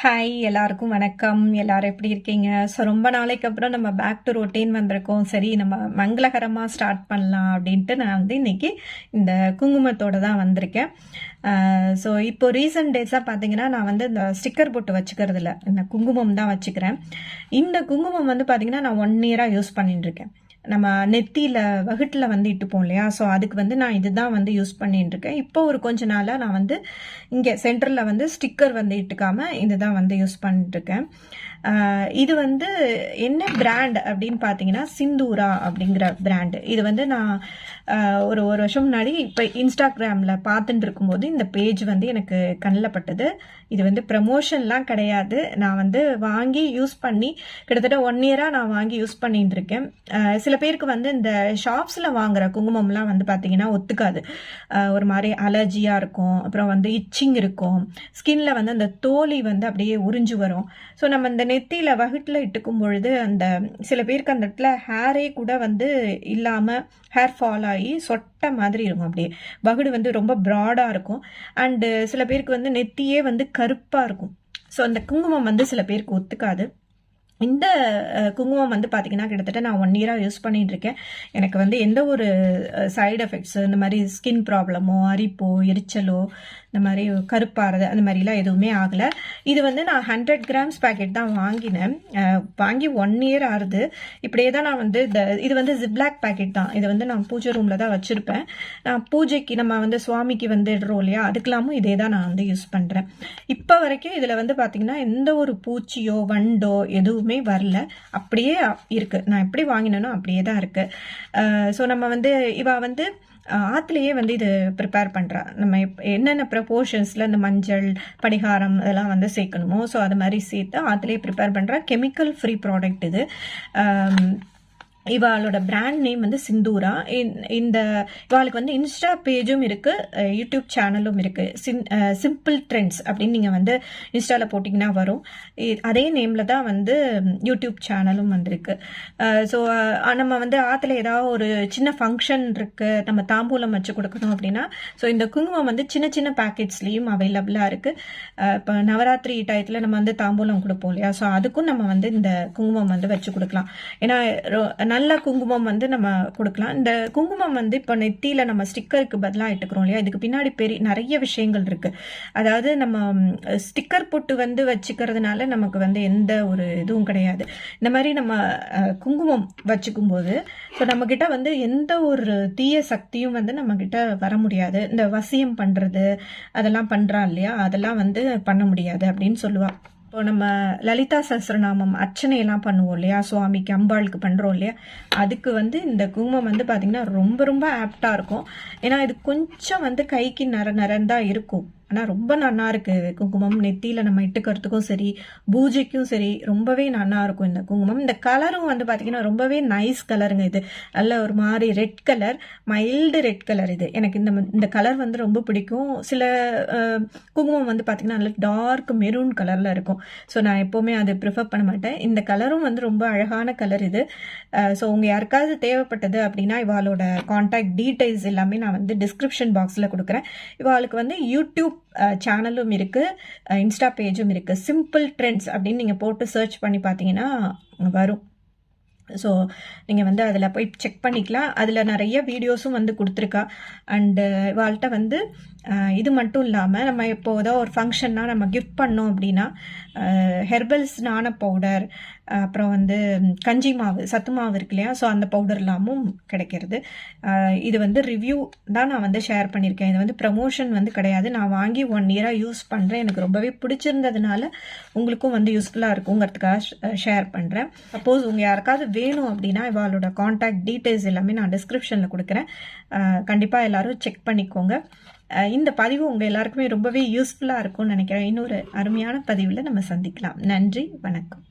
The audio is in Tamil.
ஹாய் எல்லாருக்கும் வணக்கம். எல்லாரும் எப்படி இருக்கீங்க? ஸோ ரொம்ப நாளைக்கு அப்புறம் நம்ம பேக் டு ரொட்டீன் வந்திருக்கோம். சரி நம்ம மங்களகரமாக ஸ்டார்ட் பண்ணலாம் அப்படின்ட்டு நான் வந்து இன்னைக்கு இந்த குங்குமத்தோட தான் வந்திருக்கேன். ஸோ இப்போ ரீசெண்ட் டேஸாக பார்த்தீங்கன்னா நான் வந்து இந்த ஸ்டிக்கர் போட்டு வச்சுக்கிறது இல்லை இந்த குங்குமம் தான் வச்சுக்கிறேன். இந்த குங்குமம் வந்து பார்த்திங்கன்னா நான் ஒன் இயராக யூஸ் பண்ணிட்டுருக்கேன் நம்ம நெத்தியில் வகுட்டில் வந்து இட்டுப்போம் இல்லையா? ஸோ அதுக்கு வந்து நான் இதுதான் வந்து யூஸ் பண்ணிட்டு இருக்கேன் இப்போ ஒரு கொஞ்ச நாளாக நான் வந்து இங்கே சென்டரில் வந்து ஸ்டிக்கர் வந்து இட்டுக்காமல் இதுதான் வந்து யூஸ் பண்ணிட்டுருக்கேன் இது வந்து என்ன பிராண்ட் அப்படின்னு பார்த்தீங்கன்னா சிந்தூரா அப்படிங்கிற பிராண்டு இது வந்து நான் ஒரு ஒரு வருஷம் முன்னாடி இப்போ இன்ஸ்டாகிராமில் பார்த்துட்டு இருக்கும்போது இந்த பேஜ் வந்து எனக்கு கண்ணில் பட்டது இது வந்து ப்ரமோஷன்லாம் கிடையாது. நான் வந்து வாங்கி யூஸ் பண்ணி கிட்டத்தட்ட ஒன் இயராக நான் வாங்கி யூஸ் பண்ணிட்டு இருக்கேன். சில பேருக்கு வந்து இந்த ஷாப்ஸில் வாங்குற குங்குமம்லாம் வந்து பார்த்தீங்கன்னா ஒத்துக்காது. ஒரு மாதிரி அலர்ஜியாக இருக்கும். அப்புறம் வந்து இச்சிங் இருக்கும். ஸ்கின்ல வந்து அந்த தோலி வந்து அப்படியே உறிஞ்சு வரும். ஸோ நம்ம இந்த நெத்தியில் வகுட்டில் இட்டுக்கும் பொழுது அந்த சில பேருக்கு அந்த இடத்துல ஹேரே கூட வந்து இல்லாமல் ஹேர் ஃபால் ஆகி சொட்ட மாதிரி இருக்கும் அப்படியே. வகுடு வந்து ரொம்ப ப்ராடாக இருக்கும். அண்டு சில பேருக்கு வந்து நெத்தியே வந்து கருப்பாக இருக்கும். ஸோ அந்த குங்குமம் வந்து சில பேருக்கு ஒத்துக்காது. இந்த குங்குமம் வந்து பார்த்தீங்கன்னா கிட்டத்தட்ட நான் ஒன் இயராக யூஸ் பண்ணிட்டு இருக்கேன் எனக்கு வந்து எந்த ஒரு சைடு எஃபெக்ட்ஸு இந்த மாதிரி ஸ்கின் ப்ராப்ளமோ அரிப்போ எரிச்சலோ இந்த மாதிரி கருப்பாறது அந்த மாதிரிலாம் எதுவுமே ஆகலை. இது வந்து நான் ஹண்ட்ரட் கிராம்ஸ் பேக்கெட் தான் வாங்கினேன். வாங்கி ஒன் இயர் ஆகுது. இப்படியே தான் நான் வந்து இந்த இது வந்து ஜிப்ளாக் பேக்கெட் தான். இது வந்து நான் பூஜை ரூமில் தான் வச்சுருப்பேன். நான் பூஜைக்கு நம்ம வந்து சுவாமிக்கு வந்து இடுறோம் இல்லையா அதுக்கெல்லாமும் இதே தான் நான் வந்து யூஸ் பண்ணுறேன் இப்போ வரைக்கும் இதில் வந்து பார்த்திங்கன்னா எந்த ஒரு பூச்சியோ வண்டோ எதுவும் எதுவுமே வரல. அப்படியே இருக்குது நான் எப்படி வாங்கினேனோ அப்படியே தான் இருக்குது ஸோ நம்ம வந்து இவா வந்து ஆற்றுலேயே வந்து இது ப்ரிப்பேர் பண்ணுறா நம்ம என்னென்ன ப்ரப்போர்ஷன்ஸில் இந்த மஞ்சள் படிகாரம் இதெல்லாம் வந்து சேர்க்கணுமோ ஸோ அது மாதிரி சேர்த்து ஆற்றுலேயே ப்ரிப்பேர் பண்ணுறா கெமிக்கல் ஃப்ரீ ப்ராடக்ட் இது. இவாளோட பிராண்ட் நேம் வந்து சிந்தூரா. இந்த- இந்த இவாளுக்கு வந்து இன்ஸ்டா பேஜும் இருக்குது யூடியூப் சேனலும் இருக்குது சின் சிம்பிள் ட்ரெண்ட்ஸ் அப்படின்னு நீங்கள் வந்து இன்ஸ்டாவில் போட்டிங்கன்னா வரும். அதே நேமில் தான் வந்து யூடியூப் சேனலும் வந்திருக்கு. ஸோ நம்ம வந்து ஆற்றுல ஏதாவது ஒரு சின்ன ஃபங்க்ஷன் இருக்குது நம்ம தாம்பூலம் வச்சு கொடுக்கணும் அப்படின்னா ஸோ இந்த குங்குமம் வந்து சின்ன சின்ன பேக்கெட்ஸ்லேயும் அவைலபிளாக இருக்குது இப்போ நவராத்திரி டயத்தில் நம்ம வந்து தாம்பூலம் கொடுப்போம் இல்லையா? ஸோ அதுக்கும் நம்ம வந்து இந்த குங்குமம் வந்து வச்சு கொடுக்கலாம். ஏன்னா நல்ல குங்குமம் வந்து நம்ம கொடுக்கலாம். இந்த குங்குமம் வந்து இப்போ நெத்தியில் நம்ம ஸ்டிக்கருக்கு பதிலாக இட்டுக்கிறோம் இல்லையா? இதுக்கு பின்னாடி பெரிய நிறைய விஷயங்கள் இருக்குது அதாவது நம்ம ஸ்டிக்கர் போட்டு வந்து வச்சுக்கிறதுனால நமக்கு வந்து எந்த ஒரு இதுவும் கிடையாது. இந்த மாதிரி நம்ம குங்குமம் வச்சுக்கும் போது ஸோ நம்மக்கிட்ட வந்து எந்த ஒரு தீய சக்தியும் வந்து நம்ம கிட்ட வர முடியாது. இந்த வசியம் பண்ணுறது அதெல்லாம் பண்ணுறா இல்லையா? அதெல்லாம் வந்து பண்ண முடியாது அப்படின்னு சொல்லுவாள் இப்போ நம்ம லலிதா சஹசிரநாமம் அர்ச்சனையெல்லாம் பண்ணுவோம் இல்லையா? சுவாமிக்கு அம்பாளுக்கு பண்ணுறோம் இல்லையா? அதுக்கு வந்து இந்த குங்குமம் வந்து பார்த்திங்கன்னா ரொம்ப ரொம்ப ஆப்டாக இருக்கும். ஏன்னா இது கொஞ்சம் வந்து கைக்கு நர நரந்தான் இருக்கும். ஆனால் ரொம்ப நன்னா இருக்குது குங்குமம் நெத்தியில் நம்ம இட்டுக்கிறதுக்கும் சரி பூஜைக்கும் சரி ரொம்பவே நன்னா இருக்கும் இந்த குங்குமம். இந்த கலரும் வந்து பார்த்தீங்கன்னா ரொம்பவே நைஸ் கலருங்க இது. நல்ல ஒரு மாதிரி red colour mild red colour இது. எனக்கு இந்த இந்த கலர் வந்து ரொம்ப பிடிக்கும். சில குங்குமம் வந்து பார்த்திங்கன்னா நல்ல டார்க் மெரூன் கலரில் இருக்கும். ஸோ நான் எப்போவுமே அது ப்ரிஃபர் பண்ண மாட்டேன். இந்த கலரும் வந்து ரொம்ப அழகான கலர் இது. ஸோ உங்கள் யாருக்காவது தேவைப்பட்டது அப்படின்னா இவாளோட காண்டாக்ட் டீடைல்ஸ் எல்லாமே நான் வந்து டிஸ்கிரிப்ஷன் பாக்ஸில் கொடுக்குறேன். இவாளுக்கு வந்து யூடியூப் சேனலும் இருக்குது இன்ஸ்டா பேஜும் இருக்குது சிம்பிள் ட்ரெண்ட்ஸ் அப்படின்னு நீங்கள் போட்டு சர்ச் பண்ணி பார்த்தீங்கன்னா வரும். ஸோ நீங்கள் வந்து அதில் போய் செக் பண்ணிக்கலாம். அதில் நிறைய வீடியோஸும் வந்து கொடுத்துருக்கா. அண்டு இவாள்கிட்ட வந்து இது மட்டும் இல்லாமல் நம்ம இப்போ ஏதோ ஒரு ஃபங்க்ஷன்னா நம்ம கிஃப்ட் பண்ணோம் அப்படின்னா ஹெர்பல்ஸ் நாண பவுடர் அப்புறம் வந்து கஞ்சி மாவு சத்து மாவு இருக்கு இல்லையா? ஸோ அந்த பவுடர் எல்லாமும் கிடைக்கிறது. இது வந்து ரிவ்யூ தான் நான் வந்து ஷேர் பண்ணியிருக்கேன். இது வந்து ப்ரமோஷன் வந்து கிடையாது. நான் வாங்கி ஒன் இயராக யூஸ் பண்ணுறேன் எனக்கு ரொம்பவே பிடிச்சிருந்ததுனால உங்களுக்கும் வந்து யூஸ்ஃபுல்லாக இருக்குங்கிறதுக்காக ஷேர் பண்ணுறேன் சப்போஸ் உங்கள் யாருக்காவது வேணும் அப்படின்னா இவாளோட காண்டாக்ட் டீட்டெயில்ஸ் எல்லாமே நான் டிஸ்கிரிப்ஷனில் கொடுக்குறேன். கண்டிப்பாக எல்லோரும் செக் பண்ணிக்கோங்க. இந்த பதிவு உங்கள் எல்லாருக்குமே ரொம்பவே யூஸ்ஃபுல்லாக இருக்கும்னு நினைக்கிறேன். இன்னொரு அருமையான பதிவில் நம்ம சந்திக்கலாம். நன்றி வணக்கம்.